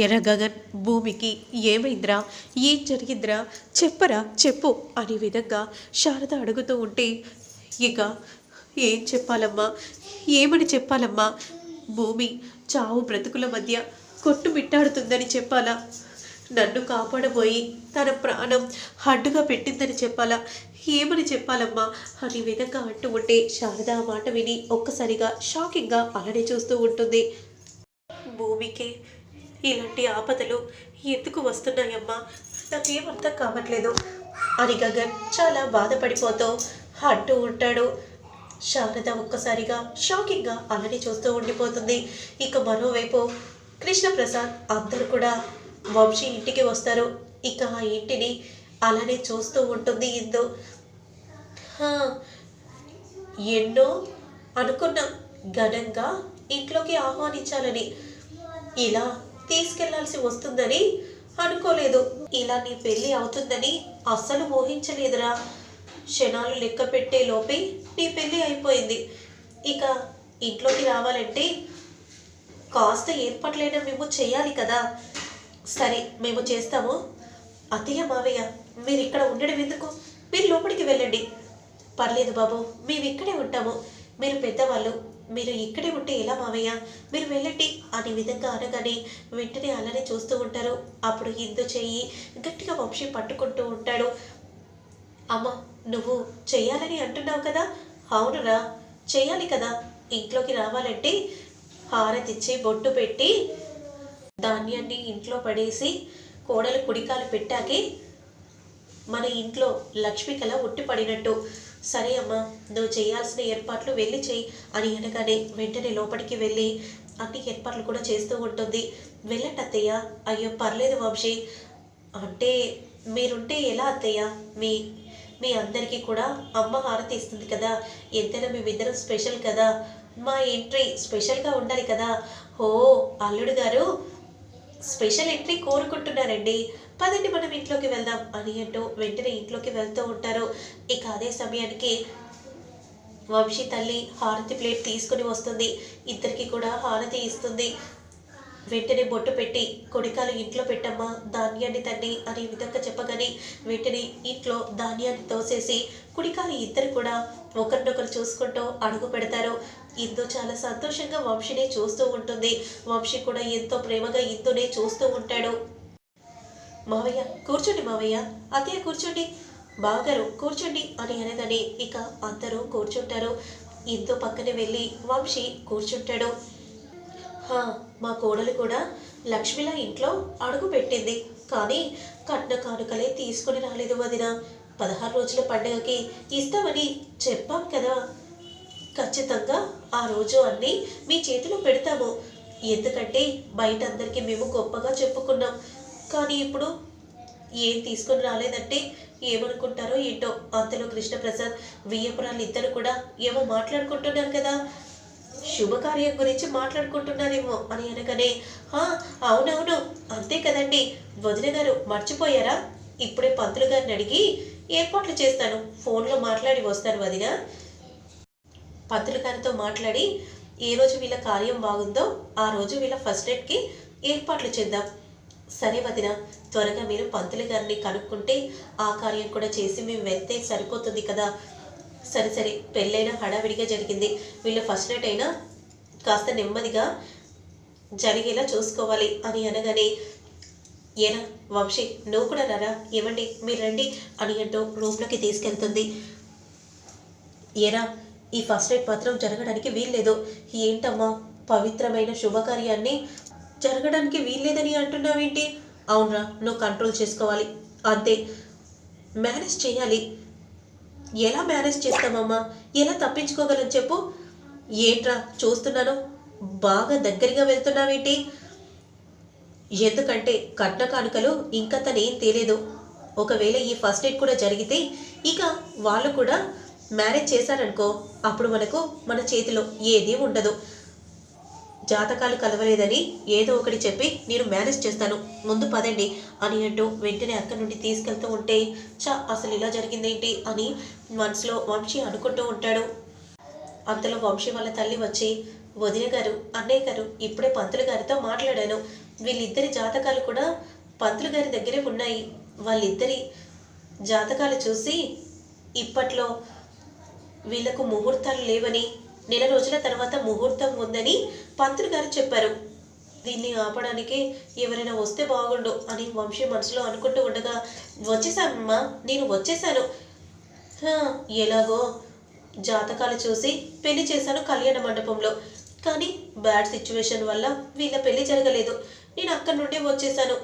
ఎర గగన్ భూమికి ఏమైందిరా? ఏం జరిగిందిరా? చెప్పరా చెప్పు అనే విధంగా శారద అడుగుతూ ఉంటే ఇక ఏం చెప్పాలమ్మా? ఏమని చెప్పాలమ్మా? భూమి చావు బ్రతుకుల మధ్య కొట్టుమిట్టాడుతుందని చెప్పాలా? నన్ను కాపాడబోయి తన ప్రాణం అడ్డుగా పెట్టిందని చెప్పాలా? ఏమని చెప్పాలమ్మా? అనే విధంగా అంటూ ఉంటే శారద ఆ మాట విని ఒక్కసారిగా షాకింగ్గా అలానే చూస్తూ ఉంటుంది. భూమికి ఇలాంటి ఆపదలు ఎందుకు వస్తున్నాయమ్మా? నాకేమర్థం కావట్లేదు. అని గగన్ చాలా బాధపడిపోతూ అంటూ ఉంటాడు. శారద ఒక్కసారిగా షాకింగ్గా అలానే చూస్తూ ఉండిపోతుంది. ఇక మరోవైపు కృష్ణప్రసాద్ అందరూ కూడా వంశీ ఇంటికి వస్తారు. ఇక ఆ ఇంటిని అలానే చూస్తూ ఉంటుంది ఇందు. ఎన్నో అనుకున్నాం. ఘనంగా ఇంట్లోకి ఆహ్వానించాలని. ఇలా తీసుకెళ్ళాల్సి వస్తుందని అనుకోలేదు. ఇలా నీ పెళ్ళి అవుతుందని అస్సలు ఊహించలేదురా. క్షణాలు లెక్క పెట్టే లోపే నీ పెళ్ళి అయిపోయింది. ఇక ఇంట్లోకి రావాలంటే కాస్త ఏర్పాట్లైనా మేము చేయాలి కదా. సరే మేము చేస్తాము. అత్తయ్య మావయ్య మీరు ఇక్కడ ఉండడం ఎందుకు? మీరు లోపలికి వెళ్ళండి. పర్లేదు బాబు మేము ఇక్కడే ఉంటాము. మీరు పెద్దవాళ్ళు మీరు ఇక్కడే ఉంటే ఎలా మావయ్య? మీరు వెళ్ళండి అనే విధంగా అనగానే వెంటనే అలానే చూస్తూ ఉంటారు. అప్పుడు హిందూ చెయ్యి గట్టిగా వంశీ పట్టుకుంటూ ఉంటాడు. అమ్మ నువ్వు చేయాలని అంటున్నావు కదా? అవునురా చేయాలి కదా. ఇంట్లోకి రావాలంటే హారతిచ్చి బొట్టు పెట్టి ధాన్యాన్ని ఇంట్లో పడేసి కోడలు కుడికాలు పెట్టాకే మన ఇంట్లో లక్ష్మి కళ ఉట్టి పడినట్టు. సరే అమ్మా నువ్వు చేయాల్సిన ఏర్పాట్లు వెళ్ళి చెయ్యి అని అనగానే వెంటనే లోపలికి వెళ్ళి అన్ని ఏర్పాట్లు కూడా చేస్తూ ఉంటుంది. వెళ్ళండి అత్తయ్య. అయ్యో పర్లేదు వంశీ. అంటే మీరుంటే ఎలా అత్తయ్య? మీ మీ అందరికీ కూడా అమ్మ హారతి ఇస్తుంది కదా. ఎంతైనా మేమిద్దరం స్పెషల్ కదా. మా ఎంట్రీ స్పెషల్గా ఉండాలి కదా. ఓ అల్లుడు గారు. స్పెషల్ ఎంట్రీ కోరుకుంటున్నారండి. పదండి మనం ఇంట్లోకి వెళ్దాం. అని అంటూ వెంటనే ఇంట్లోకి వెళ్తూ ఉంటారు. ఇక అదే సమయానికి వంశీ తల్లి హారతి ప్లేట్ తీసుకుని వస్తుంది. ఇద్దరికి కూడా హారతి ఇస్తుంది. వెంటనే బొట్టు పెట్టి కొడికాలు ఇంట్లో పెట్టమ్మా ధాన్యాన్ని తన్ని అనే విధంగా చెప్పగానే వెంటనే ఇంట్లో ధాన్యాన్ని తోసేసి కుడికాలు ఇద్దరు కూడా ఒకరినొకరు చూసుకుంటూ అడుగు పెడతారు. ఇందు చాలా సంతోషంగా వంశీని చూస్తూ ఉంటుంది. వంశీ కూడా ఎంతో ప్రేమగా ఇందునే చూస్తూ ఉంటాడు. మావయ్య కూర్చోండి మావయ్య. అత్తయ్య కూర్చోండి. బావగారు కూర్చోండి అని అనేదని ఇక అందరూ కూర్చుంటారు. ఇంతో పక్కనే వెళ్ళి వంశీ కూర్చుంటాడు. హా మా కోడలు కూడా లక్ష్మిల ఇంట్లో అడుగు పెట్టింది. కానీ కట్న కానుకలే తీసుకుని రాలేదు వదిన. పదహారు రోజుల పండుగకి ఇస్తామని చెప్పాం కదా. ఖచ్చితంగా ఆ రోజు అన్నీ మీ చేతిలో పెడతాము. ఎందుకంటే బయట అందరికీ మేము గొప్పగా చెప్పుకున్నాం. కానీ ఇప్పుడు ఏం తీసుకొని రాలేదంటే ఏమనుకుంటారో ఏంటో అంతలో కృష్ణప్రసాద్ వియ్యపురాలు ఇద్దరు కూడా ఏమో మాట్లాడుకుంటున్నారు కదా. శుభకార్యం గురించి మాట్లాడుకుంటున్నారేమో అని అనగానే "హా, అవునవును. అంతే కదండి. వదిన గారు మర్చిపోయారా? ఇప్పుడే పంతులు గారిని అడిగి ఏర్పాట్లు చేస్తాను. ఫోన్లో మాట్లాడి వస్తాను వదిన. పంతులు గారితో మాట్లాడి ఏ రోజు వీళ్ళ కార్యం బాగుందో ఆ రోజు వీళ్ళ ఫస్ట్ ఎయిడ్కి ఏర్పాట్లు చేద్దాం. సరే వదిన త్వరగా మీరు పంతులు గారిని కనుక్కుంటే ఆ కార్యం కూడా చేసి మేము వెళ్తే సరిపోతుంది కదా. సరే సరే పెళ్ళైనా హడావిడిగా జరిగింది. వీళ్ళ ఫస్ట్ నైట్ అయినా కాస్త నెమ్మదిగా జరిగేలా చూసుకోవాలి అని అనగానే ఏనా వంశీ నువ్వు కూడా రారా? ఏమండి? మీరు రండి అని అంటూ రూమ్లోకి తీసుకెళ్తుంది. ఏరా ఈ ఫస్ట్ ఎయిడ్ మాత్రం జరగడానికి వీల్లేదు. ఏంటమ్మా? పవిత్రమైన శుభకార్యాన్ని జరగడానికి వీల్లేదని అంటున్నావేంటి? అవునరా నువ్వు కంట్రోల్ చేసుకోవాలి. అంతే. మేనేజ్ చేయాలి. ఎలా మేనేజ్ చేస్తామమ్మా? ఎలా తప్పించుకోగలం చెప్పు. ఏంట్రా చూస్తున్నాను. బాగా దగ్గరగా వెళ్తున్నావేంటి? ఎందుకంటే కట్న కానుకలు ఇంకా తనేం తేలేదు. ఒకవేళ ఈ ఫస్ట్ ఎయిడ్ కూడా జరిగితే ఇక వాళ్ళు కూడా మ్యారేజ్ చేశారనుకో అప్పుడు మనకు మన చేతిలో ఏదీ ఉండదు. జాతకాలు కలవలేదని ఏదో ఒకటి చెప్పి నేను మేనేజ్ చేస్తాను ముందు పదండి అని అంటూ వెంటనే అక్కడి నుండి తీసుకెళ్తూ ఉంటే చా అసలు ఇలా జరిగిందేంటి? అని మనసులో వంశీ అనుకుంటూ ఉంటాడు. అంతలో వంశీ వాళ్ళ తల్లి వచ్చి వదిన గారు అన్నయ్య గారు ఇప్పుడే పంతులు గారితో మాట్లాడాను. వీళ్ళిద్దరి జాతకాలు కూడా పంతులు గారి దగ్గరే ఉన్నాయి. వాళ్ళిద్దరి జాతకాలు చూసి ఇప్పట్లో వీళ్ళకు ముహూర్తాలు లేవని నెల రోజుల తర్వాత ముహూర్తం ఉందని పంతులు గారు చెప్పారు. దీన్ని ఆపడానికే ఎవరైనా వస్తే బాగుండు అని వంశీ మనసులో అనుకుంటూ ఉండగా వచ్చేసానమ్మా నేను వచ్చేసాను. ఎలాగో? జాతకాలు చూసి పెళ్ళి చేశాను కళ్యాణ మండపంలో. కానీ బ్యాడ్ సిచ్యువేషన్ వల్ల వీళ్ళ పెళ్ళి జరగలేదు. నేను అక్కడి నుండి వచ్చేసాను.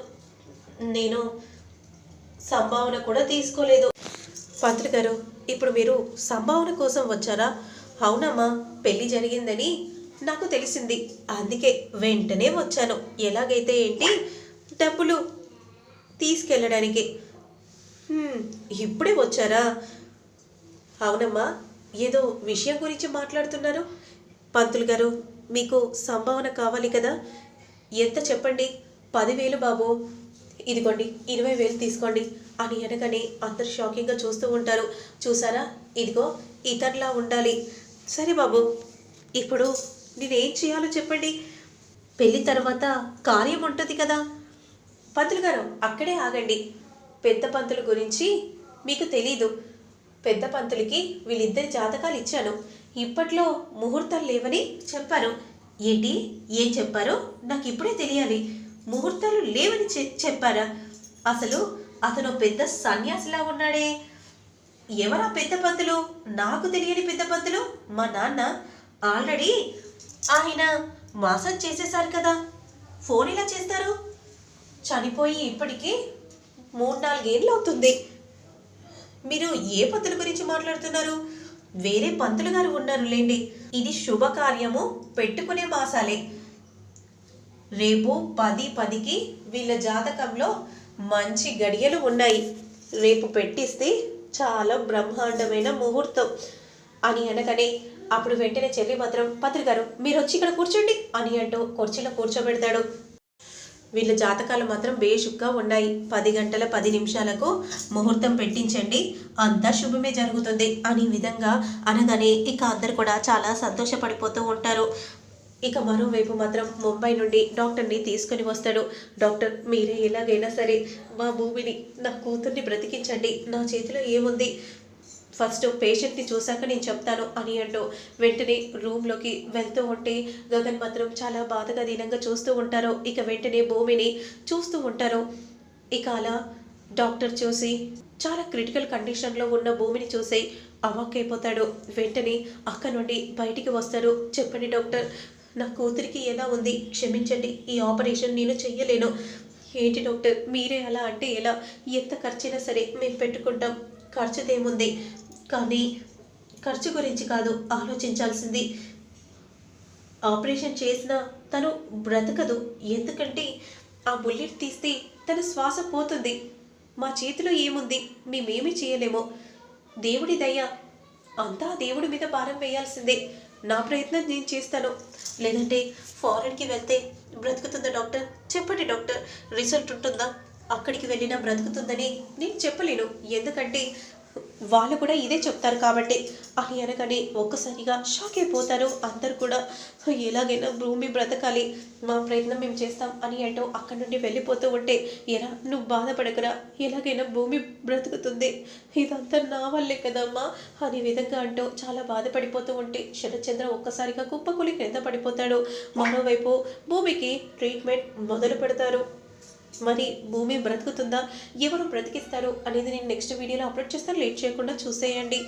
నేను సంభావన కూడా తీసుకోలేదు. పంతులు గారు ఇప్పుడు మీరు సంభావన కోసం వచ్చారా? అవునమ్మా పెళ్ళి జరిగిందని నాకు తెలిసింది. అందుకే వెంటనే వచ్చాను. ఎలాగైతే ఏంటి? డబ్బులు తీసుకెళ్ళడానికి. ఇప్పుడే వచ్చారా? అవునమ్మా ఏదో విషయం గురించి మాట్లాడుతున్నారు? పంతులు గారు మీకు సంభావన కావాలి కదా? ఎంత చెప్పండి? పదివేలు బాబు. ఇదిగోండి ఇరవై వేలు తీసుకోండి. అని అనగానే అందరు షాకింగ్గా చూస్తూ ఉంటారు. చూసారా? ఇదిగో ఇతరులా ఉండాలి. సరే బాబు ఇప్పుడు నేనేం చేయాలో చెప్పండి. పెళ్ళి తర్వాత కార్యం ఉంటుంది కదా. పంతులు గారు అక్కడే ఆగండి. పెద్ద పంతుల గురించి మీకు తెలీదు. పెద్ద పంతులకి వీళ్ళిద్దరి జాతకాలు ఇచ్చాను. ఇప్పట్లో ముహూర్తాలు లేవని చెప్పారు ఏంటి? ఏం చెప్పారో? నాకు ఇప్పుడే తెలియాలి. ముహూర్తాలు లేవని చె- చెప్పారా? అసలు అతను పెద్ద సన్యాసిలా ఉన్నాడే. ఎవరా పెద్ద పంతులు? నాకు తెలియని పెద్ద పంతులు? మా నాన్న ఆల్రెడీ ఆయన మాసం చేసేశారు కదా. ఫోన్ ఎలా చేస్తారు? చనిపోయి ఇప్పటికీ మూడు నాలుగేళ్ళు అవుతుంది. మీరు ఏ పంతుల గురించి మాట్లాడుతున్నారు? వేరే పంతులు గారు ఉన్నారు లేండి ఇది శుభకార్యము పెట్టుకునే మాసాలే. రేపు పది పదికి వీళ్ళ జాతకంలో మంచి గడియలు ఉన్నాయి. రేపు పెట్టిస్తే చాలా బ్రహ్మాండమైన ముహూర్తం. అని అనగానే అప్పుడు వెంటనే చెల్లి మాత్రం పత్రికారు మీరు వచ్చి ఇక్కడ కూర్చోండి అని అంటూ కుర్చీలో కూర్చోబెడతాడు. వీళ్ళ జాతకాలు మాత్రం బేషుగ్గా ఉన్నాయి. పది గంటల పది నిమిషాలకు ముహూర్తం పెట్టించండి. అంతా శుభమే జరుగుతుంది అనే విధంగా అనగానే ఇక అందరు కూడా చాలా సంతోషపడిపోతూ ఉంటారు. ఇక మరోవైపు మాత్రం ముంబై నుండి డాక్టర్ని తీసుకుని వస్తాడు. డాక్టర్ మీరే ఎలాగైనా సరే మా భూమిని నా కూతుర్ని బ్రతికించండి. నా చేతిలో ఏముంది? ఫస్ట్ పేషెంట్ని చూశాక నేను చెప్తాను అని అంటూ వెంటనే రూమ్లోకి వెళ్తూ ఉంటే గగన్ మాత్రం చాలా బాధగా దీనంగా చూస్తూ ఉంటారు. ఇక వెంటనే భూమిని చూస్తూ ఉంటారు. ఇక అలా డాక్టర్ చూసి చాలా క్రిటికల్ కండిషన్లో ఉన్న భూమిని చూసి అవాక్కైపోతాడు. వెంటనే అక్క నుండి బయటికి వస్తారు. చెప్పండి డాక్టర్ నా కూతురికి ఎలా ఉంది? క్షమించండి ఈ ఆపరేషన్ నేను చెయ్యలేను. ఏంటి డాక్టర్? మీరే అలా అంటే ఎలా? ఎంత ఖర్చైనా సరే మేము పెట్టుకుంటాం. ఖర్చుదేముంది? కానీ ఖర్చు గురించి కాదు ఆలోచించాల్సింది. ఆపరేషన్ చేసినా తను బ్రతకదు. ఎందుకంటే ఆ బుల్లెట్ తీస్తే తన శ్వాస పోతుంది. మా చేతిలో ఏముంది? మేమేమీ చేయలేము. దేవుడి దయ అంతా దేవుడి మీద భారం వేయాల్సిందే. నా ప్రయత్నం నేను చేస్తాను. లేదంటే ఫారెన్కి వెళ్తే బ్రతుకుతుందా డాక్టర్ చెప్పండి డాక్టర్ రిజల్ట్ ఉంటుందా? అక్కడికి వెళ్ళినా బ్రతుకుతుందని నేను చెప్పలేను. ఎందుకంటే వాళ్ళు కూడా ఇదే చెప్తారు కాబట్టి అని అనగానే ఒక్కసారిగా షాక్ అయిపోతారు. అందరు కూడా ఎలాగైనా భూమి బ్రతకాలి మా ప్రయత్నం మేము చేస్తాం అని అంటూ అక్కడి నుండి వెళ్ళిపోతూ ఉంటే ఎలా? నువ్వు బాధపడకరా. ఎలాగైనా భూమి బ్రతుకుతుంది. ఇదంతా నా వల్లే కదమ్మా అనే విధంగా అంటూ చాలా బాధపడిపోతూ ఉంటే శరత్చంద్ర ఒక్కసారిగా కుప్పకూలి క్రింద పడిపోతాడు. మరోవైపు భూమికి ట్రీట్మెంట్ మొదలు పెడతారు. మరి భూమి బ్రతుకుతుందా? ఎవరు బ్రతికిస్తారు? అనేది నేను నెక్స్ట్ వీడియోలో అప్లోడ్ చేస్తాను. లేట్ చేయకుండా చూసేయండి.